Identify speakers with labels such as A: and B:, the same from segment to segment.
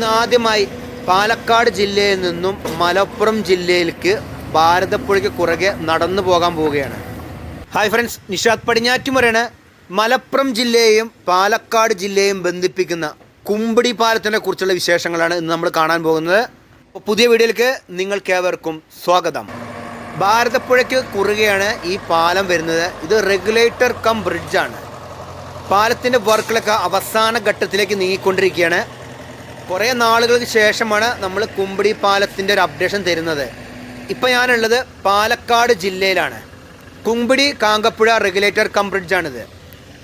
A: ഇന്ന് ആദ്യമായി പാലക്കാട് ജില്ലയിൽ നിന്നും മലപ്പുറം ജില്ലയിലേക്ക് ഭാരതപ്പുഴയ്ക്ക് കുറകെ നടന്നു പോകാൻ പോവുകയാണ്. ഹായ് ഫ്രണ്ട്സ് നിഷാദ് പടിഞ്ഞാറ്റുമുറയാണ് മലപ്പുറം ജില്ലയെയും പാലക്കാട് ജില്ലയെയും ബന്ധിപ്പിക്കുന്ന കുമ്പിടി പാലത്തിനെ കുറിച്ചുള്ള വിശേഷങ്ങളാണ് ഇന്ന് നമ്മൾ കാണാൻ പോകുന്നത്. പുതിയ വീഡിയോയിലേക്ക് നിങ്ങൾക്കേവർക്കും സ്വാഗതം. ഭാരതപ്പുഴയ്ക്ക് കുറുകെയാണ് ഈ പാലം വരുന്നത്. ഇത് റെഗുലേറ്റർ കം ബ്രിഡ്ജാണ്. പാലത്തിന്റെ വർക്കിലൊക്കെ അവസാന ഘട്ടത്തിലേക്ക് നീങ്ങിക്കൊണ്ടിരിക്കുകയാണ്. കുറേ നാളുകൾക്ക് ശേഷമാണ് നമ്മൾ കുമ്പിടി പാലത്തിന്റെ ഒരു അപ്ഡേഷൻ തരുന്നത്. ഇപ്പോൾ ഞാനുള്ളത് പാലക്കാട് ജില്ലയിലാണ്. കുമ്പിടി കാങ്കപ്പുഴ റെഗുലേറ്റർ കം ബ്രിഡ്ജാണിത്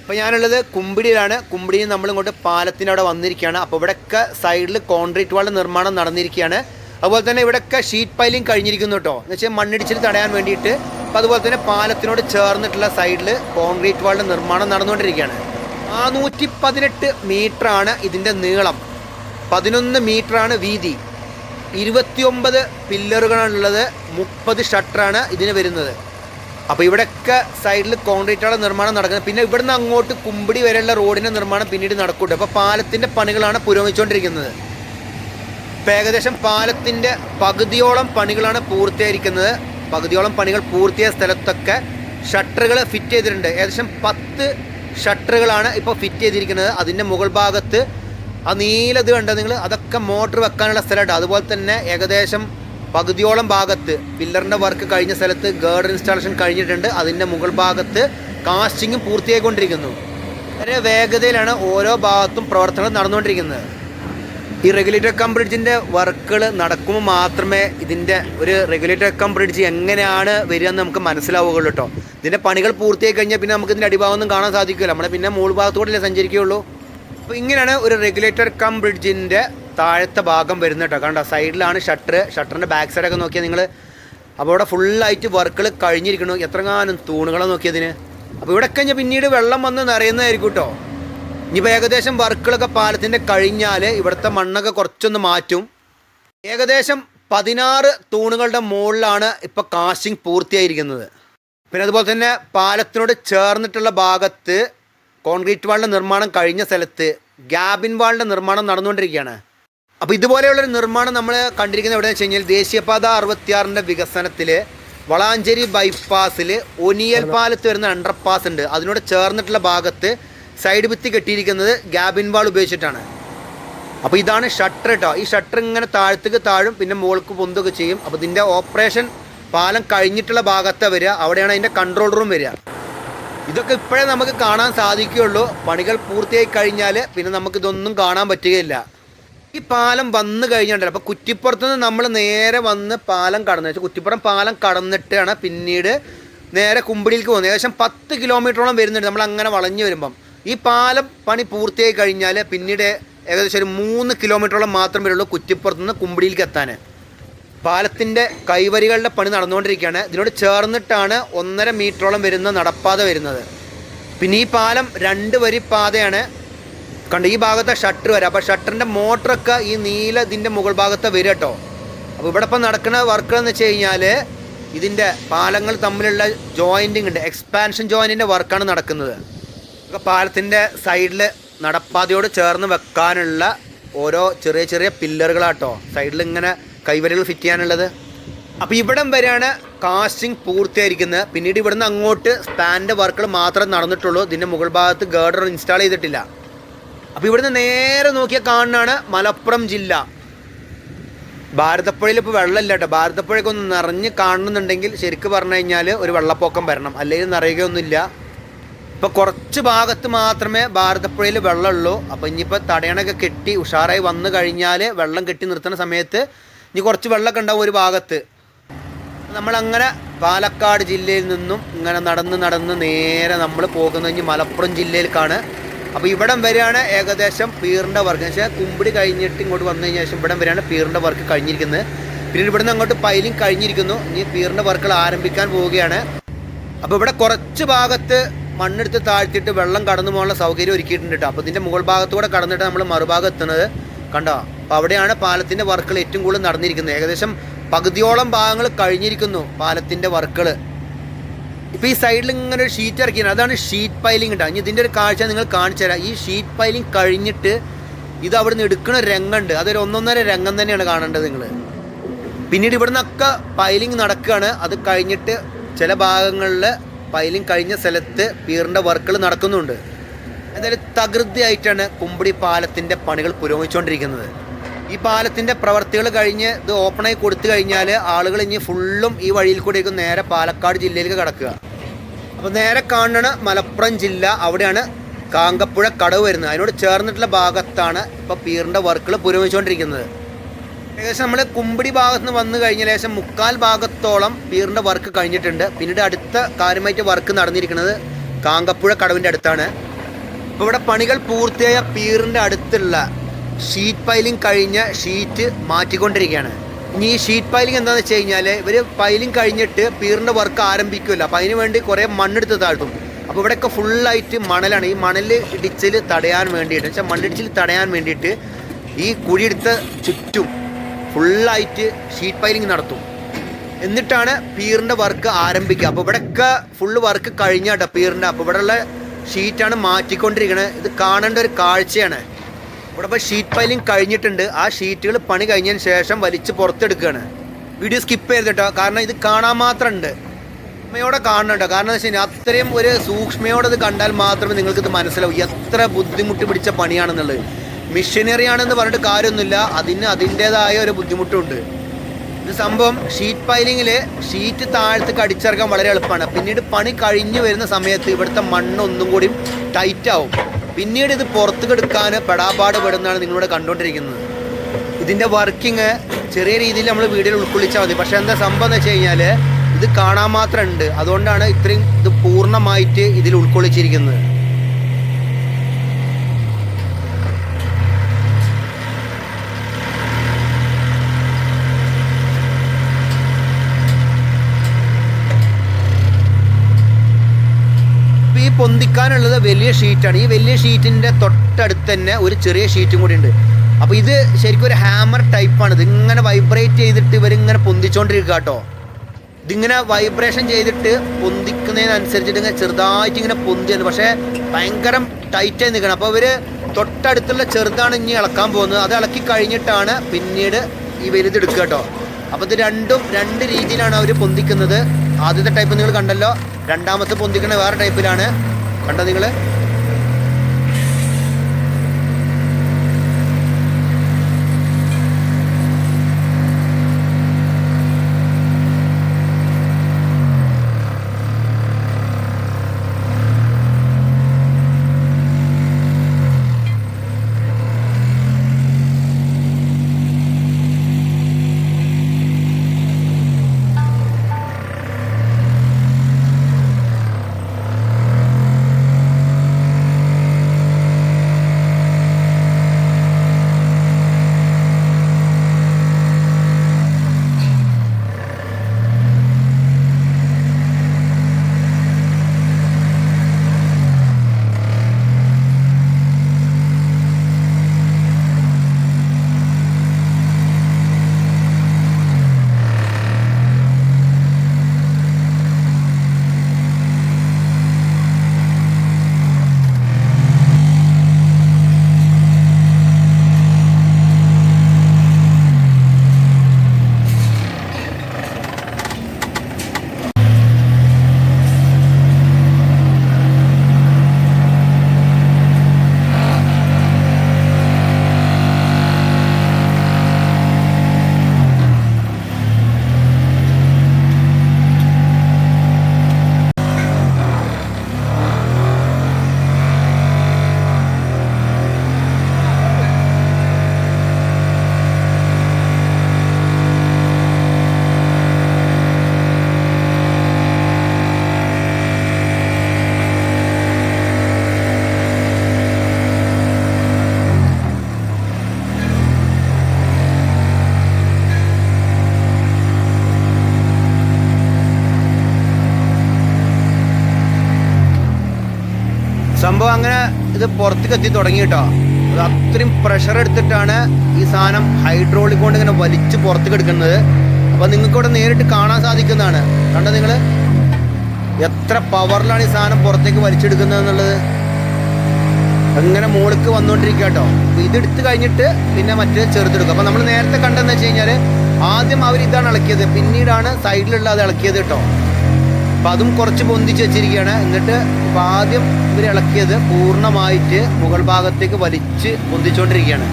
A: ഇപ്പോൾ ഞാനുള്ളത് കുമ്പിടിയിലാണ്. കുമ്പിടിയിൽ നമ്മളിങ്ങോട്ട് പാലത്തിന്റെ അവിടെ വന്നിരിക്കുകയാണ്. അപ്പോൾ ഇവിടെയൊക്കെ സൈഡിൽ കോൺക്രീറ്റ് വാളിന്റെ നിർമ്മാണം നടന്നിരിക്കുകയാണ്. അതുപോലെ തന്നെ ഇവിടെയൊക്കെ ഷീറ്റ് പൈലിംഗ് കഴിഞ്ഞിരിക്കുന്നു കേട്ടോ എന്ന് വെച്ചാൽ മണ്ണിടിച്ചിൽ തടയാൻ വേണ്ടിയിട്ട് അപ്പോൾ അതുപോലെ തന്നെ പാലത്തിനോട് ചേർന്നിട്ടുള്ള സൈഡിൽ കോൺക്രീറ്റ് വാളിന്റെ നിർമ്മാണം നടന്നുകൊണ്ടിരിക്കുകയാണ്. നാനൂറ്റി പതിനെട്ട് ആണ് ഇതിന്റെ നീളം. പതിനൊന്ന് മീറ്ററാണ് വീതി. ഇരുപത്തിയൊമ്പത് പില്ലറുകളാണുള്ളത് മുപ്പത് ഷട്ടറാണ് ഇതിന് വരുന്നത്. അപ്പോൾ ഇവിടെയൊക്കെ സൈഡിൽ കോൺക്രീറ്റുകളുടെ നിർമ്മാണം നടക്കുന്നത്. പിന്നെ ഇവിടുന്ന് അങ്ങോട്ട് കുമ്പിടി വരെയുള്ള റോഡിന്റെ നിർമ്മാണം പിന്നീട് നടക്കൂട്ടെ അപ്പോൾ പാലത്തിന്റെ പണികളാണ് പുരോഗമിച്ചുകൊണ്ടിരിക്കുന്നത്. ഇപ്പം ഏകദേശം പാലത്തിന്റെ പകുതിയോളം പണികളാണ് പൂർത്തിയായിരിക്കുന്നത്. പകുതിയോളം പണികൾ പൂർത്തിയായ സ്ഥലത്തൊക്കെ ഷട്ടറുകൾ ഫിറ്റ് ചെയ്തിട്ടുണ്ട്. ഏകദേശം പത്ത് ഷട്ടറുകളാണ് ഇപ്പോൾ ഫിറ്റ് ചെയ്തിരിക്കുന്നത്. അതിന്റെ മുകൾ ഭാഗത്ത് ആ നീലത് കണ്ടോ നിങ്ങൾ? അതൊക്കെ മോട്ടർ വെക്കാനുള്ള സ്ഥലമുണ്ട്. അതുപോലെ തന്നെ ഏകദേശം പകുതിയോളം ഭാഗത്ത് പില്ലറിന്റെ വർക്ക് കഴിഞ്ഞ സ്ഥലത്ത് ഗേർഡ് ഇൻസ്റ്റാളേഷൻ കഴിഞ്ഞിട്ടുണ്ട്. അതിന്റെ മുകൾ ഭാഗത്ത് കാസ്റ്റിങ്ങും പൂർത്തിയായിക്കൊണ്ടിരിക്കുന്നു. വളരെ വേഗതയിലാണ് ഓരോ ഭാഗത്തും പ്രവർത്തനങ്ങൾ നടന്നുകൊണ്ടിരിക്കുന്നത്. ഈ റെഗുലേറ്റർ കം ബ്രിഡ്ജിന്റെ വർക്കുകൾ നടക്കുമ്പോൾ മാത്രമേ ഇതിന്റെ ഒരു റെഗുലേറ്റർ കം ബ്രിഡ്ജ് എങ്ങനെയാണ് വരിക എന്ന് നമുക്ക് മനസ്സിലാവുകയുള്ളൂ കേട്ടോ. ഇതിന്റെ പണികൾ പൂർത്തിയായി കഴിഞ്ഞാൽ പിന്നെ നമുക്ക് ഇതിന്റെ അടിഭാഗമൊന്നും കാണാൻ സാധിക്കില്ല. നമ്മൾ പിന്നെ മുകൾ ഭാഗത്തോടല്ലേ സഞ്ചരിക്കുകയുള്ളൂ? അപ്പോൾ ഇങ്ങനെയാണ് ഒരു റെഗുലേറ്റർ കം ബ്രിഡ്ജിന്റെ താഴത്തെ ഭാഗം വരുന്നത് കേട്ടോ. കണ്ടോ? സൈഡിലാണ് ഷട്ടർ ഷട്ടറിന്റെ ബാക്ക് സൈഡൊക്കെ നോക്കിയാൽ നിങ്ങൾ അപ്പോൾ ഇവിടെ ഫുള്ളായിട്ട് വർക്കുകൾ കഴിഞ്ഞിരിക്കണു എത്രങ്ങാനും തൂണുകളെ നോക്കിയതിന് അപ്പോൾ ഇവിടെ കഴിഞ്ഞാൽ പിന്നീട് വെള്ളം വന്ന് നിറയുന്നതായിരിക്കും കേട്ടോ. ഇനിയിപ്പോൾ ഏകദേശം വർക്കുകളൊക്കെ പാലത്തിന്റെ കഴിഞ്ഞാൽ ഇവിടുത്തെ മണ്ണൊക്കെ കുറച്ചൊന്ന് മാറ്റും. ഏകദേശം പതിനാറ് തൂണുകളുടെ മുകളിലാണ് ഇപ്പോൾ കാസ്റ്റിംഗ് പൂർത്തിയായിരിക്കുന്നത്. പിന്നെ അതുപോലെ തന്നെ പാലത്തിനോട് ചേർന്നിട്ടുള്ള ഭാഗത്ത് കോൺക്രീറ്റ് വാളിന്റെ നിർമ്മാണം കഴിഞ്ഞ സ്ഥലത്ത് ഗ്യാബിൻ വാളിന്റെ നിർമ്മാണം നടന്നുകൊണ്ടിരിക്കുകയാണ്. അപ്പോൾ ഇതുപോലെയുള്ളൊരു നിർമ്മാണം നമ്മൾ കണ്ടിരിക്കുന്നത് എവിടെയെന്ന് വെച്ച് കഴിഞ്ഞാൽ ദേശീയപാത അറുപത്തിയാറിന്റെ വികസനത്തിൽ വളാഞ്ചേരി ബൈപ്പാസിൽ ഒനിയൽ പാലത്ത് വരുന്ന അണ്ടർപാസ് ഉണ്ട്. അതിനോട് ചേർന്നിട്ടുള്ള ഭാഗത്ത് സൈഡ് ഭിത്തി കെട്ടിയിരിക്കുന്നത് ഗ്യാബിൻ വാൾ ഉപയോഗിച്ചിട്ടാണ്. അപ്പോൾ ഇതാണ് ഷട്ടർ കേട്ടോ ഈ ഷട്ടർ ഇങ്ങനെ താഴത്തേക്ക് താഴും പിന്നെ മുകൾക്ക് പൊന്തൊക്കെ ചെയ്യും. അപ്പോൾ ഇതിന്റെ ഓപ്പറേഷൻ പാലം കഴിഞ്ഞിട്ടുള്ള ഭാഗത്താണ് വരിക. അവിടെയാണ് അതിന്റെ കൺട്രോൾ റൂം വരിക. ഇതൊക്കെ ഇപ്പോഴേ നമുക്ക് കാണാൻ സാധിക്കുകയുള്ളൂ. പണികൾ പൂർത്തിയായി കഴിഞ്ഞാൽ പിന്നെ നമുക്കിതൊന്നും കാണാൻ പറ്റുകയില്ല. ഈ പാലം വന്നു കഴിഞ്ഞിട്ടുണ്ടല്ലോ. അപ്പോൾ കുറ്റിപ്പുറത്തുനിന്ന് നമ്മൾ നേരെ വന്ന് പാലം കടന്നു. വെച്ചാൽ കുറ്റിപ്പുറം പാലം കടന്നിട്ടാണ് പിന്നീട് നേരെ കുമ്പിടിയിലേക്ക് പോകുന്നത്. ഏകദേശം പത്ത് കിലോമീറ്ററോളം വരുന്നുണ്ട് നമ്മൾ അങ്ങനെ വളഞ്ഞു വരുമ്പം. ഈ പാലം പണി പൂർത്തിയായി കഴിഞ്ഞാൽ പിന്നീട് ഏകദേശം ഒരു മൂന്ന് കിലോമീറ്ററോളം മാത്രം വരുള്ളൂ കുറ്റിപ്പുറത്തുനിന്ന് കുമ്പിടിയിലേക്ക് എത്താൻ പാലത്തിന്റെ കൈവരികളുടെ പണി നടന്നുകൊണ്ടിരിക്കുകയാണ്. ഇതിനോട് ചേർന്നിട്ടാണ് ഒന്നര മീറ്ററോളം വരുന്ന നടപ്പാത വരുന്നത്. പിന്നെ ഈ പാലം രണ്ട് വരി പാതയാണ്. കണ്ട് ഈ ഭാഗത്തെ ഷട്ടർ വരാം. അപ്പോൾ ഷട്ടറിന്റെ മോട്ടറൊക്കെ ഈ നീല ഇതിന്റെ മുകൾ ഭാഗത്തെ വരും കേട്ടോ. അപ്പോൾ ഇവിടെ ഇപ്പം നടക്കുന്ന വർക്കുകളെന്ന് വെച്ച് കഴിഞ്ഞാൽ ഇതിന്റെ പാലങ്ങൾ തമ്മിലുള്ള ജോയിന്റിങ് ഉണ്ട്. എക്സ്പാൻഷൻ ജോയിന്റിന്റെ വർക്കാണ് നടക്കുന്നത്. ഒക്കെ പാലത്തിന്റെ സൈഡിൽ നടപ്പാതയോട് ചേർന്ന് വെക്കാനുള്ള ഓരോ ചെറിയ ചെറിയ പില്ലറുകളാട്ടോ. സൈഡിൽ ഇങ്ങനെ കൈവരികൾ ഫിറ്റ് ചെയ്യാനുള്ളത്. അപ്പോൾ ഇവിടം വരെയാണ് കാസ്റ്റിംഗ് പൂർത്തിയായിരിക്കുന്നത്. പിന്നീട് ഇവിടുന്ന് അങ്ങോട്ട് സ്പാന്റെ വർക്കുകൾ മാത്രമേ നടന്നിട്ടുള്ളൂ. ഇതിന്റെ മുകൾ ഭാഗത്ത് ഗേർഡർ ഇൻസ്റ്റാൾ ചെയ്തിട്ടില്ല. അപ്പോൾ ഇവിടുന്ന് നേരെ നോക്കിയാൽ കാണുന്നതാണ് മലപ്പുറം ജില്ല. ഭാരതപ്പുഴയിൽ ഇപ്പോൾ വെള്ളമില്ല കേട്ടോ. ഭാരതപ്പുഴയൊക്കെ ഒന്ന് നിറഞ്ഞ് കാണുന്നുണ്ടെങ്കിൽ ശരിക്കും പറഞ്ഞു കഴിഞ്ഞാൽ ഒരു വെള്ളപ്പൊക്കം വരണം. അല്ലെങ്കിൽ നിറയുകയൊന്നുമില്ല. ഇപ്പോൾ കുറച്ച് ഭാഗത്ത് മാത്രമേ ഭാരതപ്പുഴയിൽ വെള്ളമുള്ളൂ. അപ്പോൾ ഇനിയിപ്പോൾ തടയണൊക്കെ കെട്ടി ഉഷാറായി വന്നു കഴിഞ്ഞാൽ വെള്ളം കെട്ടി നിർത്തുന്ന സമയത്ത് ഇനി കുറച്ച് വെള്ളമൊക്കെ ഉണ്ടാവും ഒരു ഭാഗത്ത്. നമ്മളങ്ങനെ പാലക്കാട് ജില്ലയിൽ നിന്നും ഇങ്ങനെ നടന്ന് നടന്ന് നേരെ നമ്മൾ പോകുന്നത് മലപ്പുറം ജില്ലയിലേക്കാണ്. അപ്പോൾ ഇവിടം വരെയാണ് ഏകദേശം പീറിന്റെ വർക്ക് വെച്ചാൽ കുമ്പിടി കഴിഞ്ഞിട്ട് ഇങ്ങോട്ട് വന്നു കഴിഞ്ഞ ശേഷം ഇവിടം വരെയാണ് പീറിന്റെ വർക്ക് കഴിഞ്ഞിരിക്കുന്നത്. പിന്നീട് ഇവിടുന്ന് അങ്ങോട്ട് പൈലിങ് കഴിഞ്ഞിരിക്കുന്നു. ഇനി പീറിന്റെ വർക്കുകൾ ആരംഭിക്കാൻ പോവുകയാണ്. അപ്പോൾ ഇവിടെ കുറച്ച് ഭാഗത്ത് മണ്ണെടുത്ത് താഴ്ത്തിയിട്ട് വെള്ളം കടന്നു പോകാനുള്ള സൗകര്യം ഒരുക്കിയിട്ടുണ്ട് കേട്ടോ. അപ്പോൾ ഇതിന്റെ മുകൾ ഭാഗത്തൂടെ കടന്നിട്ട് നമ്മൾ മറുഭാഗം എത്തുന്നത്. കണ്ടോ? അപ്പോൾ അവിടെയാണ് പാലത്തിന്റെ വർക്കുകൾ ഏറ്റവും കൂടുതൽ നടന്നിരിക്കുന്നത്. ഏകദേശം പകുതിയോളം ഭാഗങ്ങൾ കഴിഞ്ഞിരിക്കുന്നു പാലത്തിന്റെ വർക്കുകൾ. ഇപ്പോൾ ഈ സൈഡിൽ ഇങ്ങനെ ഒരു ഷീറ്റ് ഇറക്കിയാണ് അതാണ് ഷീറ്റ് പൈലിംഗ് കേട്ടോ ഇനി ഇതിന്റെ ഒരു കാഴ്ച നിങ്ങൾ കാണിച്ചു തരാം. ഈ ഷീറ്റ് പൈലിംഗ് കഴിഞ്ഞിട്ട് ഇത് അവിടുന്ന് എടുക്കുന്ന രംഗമുണ്ട് അതൊരു ഒന്നൊന്നര രംഗം തന്നെയാണ് കാണേണ്ടത് നിങ്ങൾ. പിന്നീട് ഇവിടെ നിന്നൊക്കെ പൈലിംഗ് നടക്കുകയാണ്. അത് കഴിഞ്ഞിട്ട് ചില ഭാഗങ്ങളിൽ പൈലിംഗ് കഴിഞ്ഞ സ്ഥലത്ത് പീറിന്റെ വർക്കുകൾ നടക്കുന്നുണ്ട്. എന്തായാലും തകൃതിയായിട്ടാണ് കുമ്പടി പാലത്തിന്റെ പണികൾ പുരോഗമിച്ചുകൊണ്ടിരിക്കുന്നത്. ഈ പാലത്തിന്റെ പ്രവർത്തികൾ കഴിഞ്ഞ് ഇത് ഓപ്പണായി കൊടുത്തു കഴിഞ്ഞാൽ ആളുകൾ ഇനി ഫുള്ളും ഈ വഴിയിൽ കൂടെയൊക്കെ നേരെ പാലക്കാട് ജില്ലയിലേക്ക് കടക്കുക. അപ്പോൾ നേരെ കാണണ മലപ്പുറം ജില്ല അവിടെയാണ് കാങ്കപ്പുഴ കടവ് വരുന്നത്. അതിനോട് ചേർന്നിട്ടുള്ള ഭാഗത്താണ് ഇപ്പോൾ പീറിന്റെ വർക്കുകൾ പുരോഗമിച്ചുകൊണ്ടിരിക്കുന്നത്. ഏകദേശം നമ്മൾ കുമ്പിടി ഭാഗത്ത് നിന്ന് വന്നു കഴിഞ്ഞ ശേഷം മുക്കാൽ ഭാഗത്തോളം പീറിന്റെ വർക്ക് കഴിഞ്ഞിട്ടുണ്ട്. പിന്നീട് അടുത്ത കാര്യമായിട്ട് വർക്ക് നടന്നിരിക്കുന്നത് കാങ്കപ്പുഴ കടവിന്റെ അടുത്താണ്. ഇപ്പോൾ ഇവിടെ പണികൾ പൂർത്തിയായ പീറിന്റെ അടുത്തുള്ള ഷീറ്റ് പൈലിംഗ് കഴിഞ്ഞ ഷീറ്റ് മാറ്റിക്കൊണ്ടിരിക്കുകയാണ്. ഇനി ഈ ഷീറ്റ് പൈലിംഗ് എന്താണെന്ന് വെച്ച് കഴിഞ്ഞാൽ ഇവർ പൈലിംഗ് കഴിഞ്ഞിട്ട് പീറിന്റെ വർക്ക് ആരംഭിക്കുമല്ലോ അപ്പോൾ അതിന് വേണ്ടി കുറേ മണ്ണെടുത്ത് താഴ്ത്തും. അപ്പോൾ ഇവിടെയൊക്കെ ഫുള്ളായിട്ട് മണലാണ്. ഈ മണൽ ഇടിച്ചിൽ തടയാൻ വേണ്ടിയിട്ട് വെച്ചാൽ മണ്ണിടിച്ചിൽ തടയാൻ വേണ്ടിയിട്ട് ഈ കുഴിയെടുത്ത ചുറ്റും ഫുള്ളായിട്ട് ഷീറ്റ് പൈലിംഗ് നടത്തും. എന്നിട്ടാണ് പീറിന്റെ വർക്ക് ആരംഭിക്കുക. അപ്പോൾ ഇവിടെയൊക്കെ ഫുള്ള് വർക്ക് കഴിഞ്ഞാട്ടോ പീറിന്റെ അപ്പോൾ ഇവിടെയുള്ള ഷീറ്റാണ് മാറ്റിക്കൊണ്ടിരിക്കുന്നത് ഇത് കാണേണ്ട ഒരു കാഴ്ചയാണ്. ഇവിടെ ഇപ്പോൾ ഷീറ്റ് പൈലിംഗ് കഴിഞ്ഞിട്ടുണ്ട്. ആ ഷീറ്റുകൾ പണി കഴിഞ്ഞതിന് ശേഷം വലിച്ച് പുറത്തെടുക്കുകയാണ്. വീഡിയോ സ്കിപ്പ് ചെയ്ത് കേട്ടോ. കാരണം ഇത് കാണാൻ മാത്രം ഉണ്ട് കാണണം കേട്ടോ. കാരണം എന്താ വെച്ചാൽ അത്രയും ഒരു സൂക്ഷ്മയോടെ ഇത് കണ്ടാൽ മാത്രമേ നിങ്ങൾക്ക് ഇത് മനസ്സിലാവൂ. എത്ര ബുദ്ധിമുട്ട് പിടിച്ച പണിയാണെന്നുള്ളത്. മിഷനറി ആണെന്ന് പറഞ്ഞിട്ട് കാര്യമൊന്നുമില്ല. അതിന് അതിന്റെതായ ഒരു ബുദ്ധിമുട്ടുണ്ട്. ഇത് സംഭവം ഷീറ്റ് പൈലിങ്ങിൽ ഷീറ്റ് താഴത്തേക്ക് അടിച്ചിറക്കാൻ വളരെ എളുപ്പമാണ്. പിന്നീട് പണി കഴിഞ്ഞു വരുന്ന സമയത്ത് ഇവിടുത്തെ മണ്ണ് ഒന്നും കൂടി ടൈറ്റ് ആവും. പിന്നീട് ഇത് പുറത്തേക്ക് എടുക്കാൻ പെടാപാട് പെടുന്നതാണ് നിങ്ങളിവിടെ കണ്ടുകൊണ്ടിരിക്കുന്നത്. ഇതിന്റെ വർക്കിംഗ് ചെറിയ രീതിയിൽ നമ്മൾ വീഡിയോയിൽ ഉൾക്കൊള്ളിച്ചാൽ മതി. പക്ഷേ എന്താ സംഭവം എന്ന് വെച്ച് കഴിഞ്ഞാൽ ഇത് കാണാൻ മാത്രമുണ്ട് അതുകൊണ്ടാണ് ഇത്രയും ഇത് പൂർണമായിട്ട് ഇതിൽ ഉൾക്കൊള്ളിച്ചിരിക്കുന്നത്. പൊന്തിക്കാനുള്ളത് വലിയ ഷീറ്റാണ് ഈ വലിയ ഷീറ്റിന്റെ തൊട്ടടുത്ത് തന്നെ ഒരു ചെറിയ ഷീറ്റും കൂടി ഉണ്ട്. അപ്പോൾ ഇത് ശരിക്കും ഒരു ഹാമർ ടൈപ്പാണ് ഇത് ഇങ്ങനെ വൈബ്രേറ്റ് ചെയ്തിട്ട് ഇവരിങ്ങനെ പൊന്തിച്ചോണ്ടിരിക്കുക കേട്ടോ. ഇതിങ്ങനെ വൈബ്രേഷൻ ചെയ്തിട്ട് പൊന്തിക്കുന്നതിനനുസരിച്ചിട്ട് ഇങ്ങനെ ചെറുതായിട്ട് ഇങ്ങനെ പൊന്തിയാണ്. പക്ഷേ ഭയങ്കരം ടൈറ്റായി നിൽക്കണം. അപ്പോൾ ഇവർ തൊട്ടടുത്തുള്ള ചെറുതാണ് ഇനി ഇളക്കാൻ പോകുന്നത്. അത് ഇളക്കി കഴിഞ്ഞിട്ടാണ് പിന്നീട് ഈ വലുതെടുക്കുക കേട്ടോ. അപ്പോൾ ഇത് രണ്ടും രണ്ട് രീതിയിലാണ് അവർ പൊന്തിക്കുന്നത്. ആദ്യത്തെ ടൈപ്പ് നിങ്ങൾ കണ്ടല്ലോ. രണ്ടാമത്തെ പൊന്തിക്കണ വേറെ ടൈപ്പിലാണ് കണ്ടോ നിങ്ങൾ സംഭവം അങ്ങനെ ഇത് പുറത്തേക്ക് എത്തി തുടങ്ങി കേട്ടോ. അത് അത്രയും പ്രഷർ എടുത്തിട്ടാണ് ഈ സാധനം ഹൈഡ്രോളിക് കൊണ്ട് ഇങ്ങനെ വലിച്ച് പുറത്തേക്ക് എടുക്കുന്നത്. അപ്പോൾ നിങ്ങൾക്ക് ഇവിടെ നേരിട്ട് കാണാൻ സാധിക്കുന്നതാണ്. കണ്ടോ നിങ്ങൾ എത്ര പവറിലാണ് ഈ സാധനം പുറത്തേക്ക് വലിച്ചെടുക്കുന്നത് എന്നുള്ളത്. അങ്ങനെ മുകളിലേക്ക് വന്നുകൊണ്ടിരിക്കുക കേട്ടോ. ഇതെടുത്ത് കഴിഞ്ഞിട്ട് പിന്നെ മറ്റേ ചെറുതെടുക്കും അപ്പോൾ നമ്മൾ നേരത്തെ കണ്ടെന്ന് വെച്ച് കഴിഞ്ഞാൽ ആദ്യം അവർ ഇതാണ് ഇളക്കിയത്. പിന്നീടാണ് സൈഡിലുള്ള അത് ഇളക്കിയത് കേട്ടോ. അപ്പം അതും കുറച്ച് പൊന്തിച്ച് വെച്ചിരിക്കുകയാണ്. എന്നിട്ട് ഇപ്പം ആദ്യം ഇവർ ഇളക്കിയത് പൂർണമായിട്ട് മുകൾ ഭാഗത്തേക്ക് വലിച്ച് പൊന്തിച്ചുകൊണ്ടിരിക്കുകയാണ്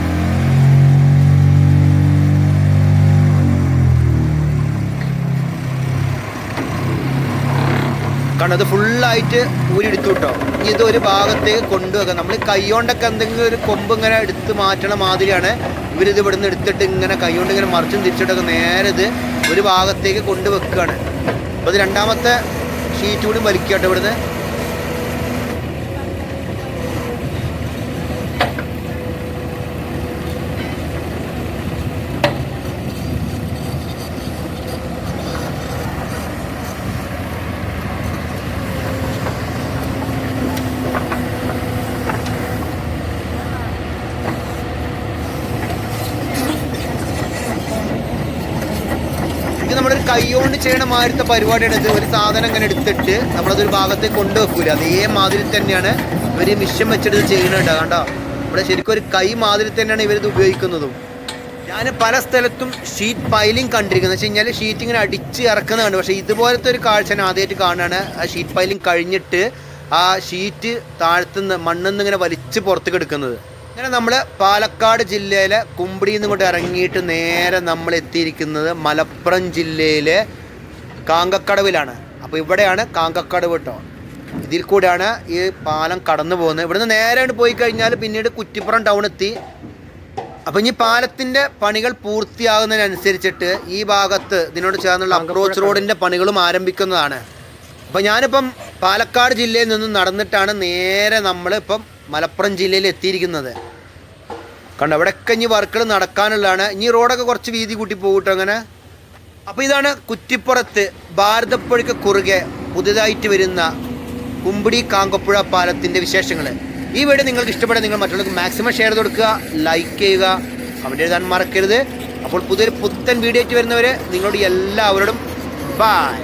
A: കാരണം അത് ഫുള്ളായിട്ട് ഊരിയെടുത്തു കേട്ടോ. ഇത് ഒരു ഭാഗത്തേക്ക് കൊണ്ടുവെക്കാം. നമ്മൾ കൈകൊണ്ടൊക്കെ എന്തെങ്കിലും ഒരു കൊമ്പ് ഇങ്ങനെ എടുത്ത് മാറ്റണ മാതിരിയാണ് ഇവരിത് ഇവിടുന്ന് എടുത്തിട്ട് ഇങ്ങനെ കൈകൊണ്ട് ഇങ്ങനെ മറിച്ചും തിരിച്ചിട്ടൊക്കെ നേരെ ഇത് ഒരു ഭാഗത്തേക്ക് കൊണ്ടുവെക്കുകയാണ്. അപ്പോൾ ഇത് രണ്ടാമത്തെ ഷീറ്റ് കൂടി വലിക്കട്ടെ ഇവിടുന്ന് ഇത് നമ്മുടെ ഒരു കൈകൊണ്ട് ചെയ്യണ മാതിരത്തെ പരിപാടിയാണ് ഇത്. ഒരു സാധനം ഇങ്ങനെ എടുത്തിട്ട് നമ്മളതൊരു ഭാഗത്തെ കൊണ്ടുവെക്കൂല. അതേമാതിരി തന്നെയാണ് ഇവർ മിഷൻ വെച്ചിട്ട് ചെയ്യുന്നുണ്ട് കണ്ടോ? ഇവിടെ ശരിക്കും ഒരു കൈ മാതിരി തന്നെയാണ് ഇവരിത് ഉപയോഗിക്കുന്നതും. ഞാൻ പല സ്ഥലത്തും ഷീറ്റ് പൈലിംഗ് കണ്ടിരിക്കുന്നത് വെച്ച് കഴിഞ്ഞാൽ ഷീറ്റ് ഇങ്ങനെ അടിച്ച് ഇറക്കുന്നതാണ്. പക്ഷേ ഇതുപോലത്തെ ഒരു കാഴ്ച ഞാൻ ആദ്യമായിട്ട് കാണുകയാണ്. ആ ഷീറ്റ് പൈലിംഗ് കഴിഞ്ഞിട്ട് ആ ഷീറ്റ് താഴ്ത്തുന്ന മണ്ണിൽ ഇങ്ങനെ വലിച്ച് പുറത്തേക്ക് എടുക്കുന്നത്. അങ്ങനെ നമ്മൾ പാലക്കാട് ജില്ലയിലെ കുമ്പിടിയിൽ നിന്ന് കൊണ്ട് ഇറങ്ങിയിട്ട് നേരെ നമ്മൾ എത്തിയിരിക്കുന്നത് മലപ്പുറം ജില്ലയിലെ കാങ്കക്കടവിലാണ്. അപ്പോൾ ഇവിടെയാണ് കാങ്കക്കടവ് കേട്ടോ ഇതിൽ കൂടെയാണ് ഈ പാലം കടന്നു പോകുന്നത്. ഇവിടുന്ന് നേരെ പോയി കഴിഞ്ഞാൽ പിന്നീട് കുറ്റിപ്പുറം ടൗൺ എത്തി. അപ്പം ഇനി പാലത്തിന്റെ പണികൾ പൂർത്തിയാകുന്നതിനനുസരിച്ചിട്ട് ഈ ഭാഗത്ത് ഇതിനോട് ചേർന്നുള്ള അപ്രോച്ച് റോഡിന്റെ പണികളും ആരംഭിക്കുന്നതാണ്. അപ്പം ഞാനിപ്പം പാലക്കാട് ജില്ലയിൽ നിന്നും നടന്നിട്ടാണ് നേരെ നമ്മൾ ഇപ്പം മലപ്പുറം ജില്ലയിൽ എത്തിയിരിക്കുന്നത്. കണ്ടോ? ഇവിടെയൊക്കെ ഇനി വർക്കുകൾ നടക്കാനുള്ളതാണ്. ഇനി റോഡൊക്കെ കുറച്ച് വീതി കൂട്ടി പോകട്ടോ അങ്ങനെ. അപ്പോൾ ഇതാണ് കുറ്റിപ്പുറത്ത് ഭാരതപ്പുഴയ്ക്ക് കുറുകെ പുതുതായിട്ട് വരുന്ന കുമ്പിടി കാങ്കപ്പുഴ പാലത്തിന്റെ വിശേഷങ്ങൾ ഈ വീഡിയോ നിങ്ങൾക്ക് ഇഷ്ടപ്പെടാൻ നിങ്ങൾ മറ്റുള്ളവർക്ക് മാക്സിമം ഷെയർ ചെയ്ത് കൊടുക്കുക ലൈക്ക് ചെയ്യുക കമന്റ് എഴുതാൻ മറക്കരുത്. അപ്പോൾ പുതിയൊരു പുത്തൻ വീഡിയോ ആയിട്ട് വരുന്നവരെ നിങ്ങളോട് എല്ലാവരോടും ബായ്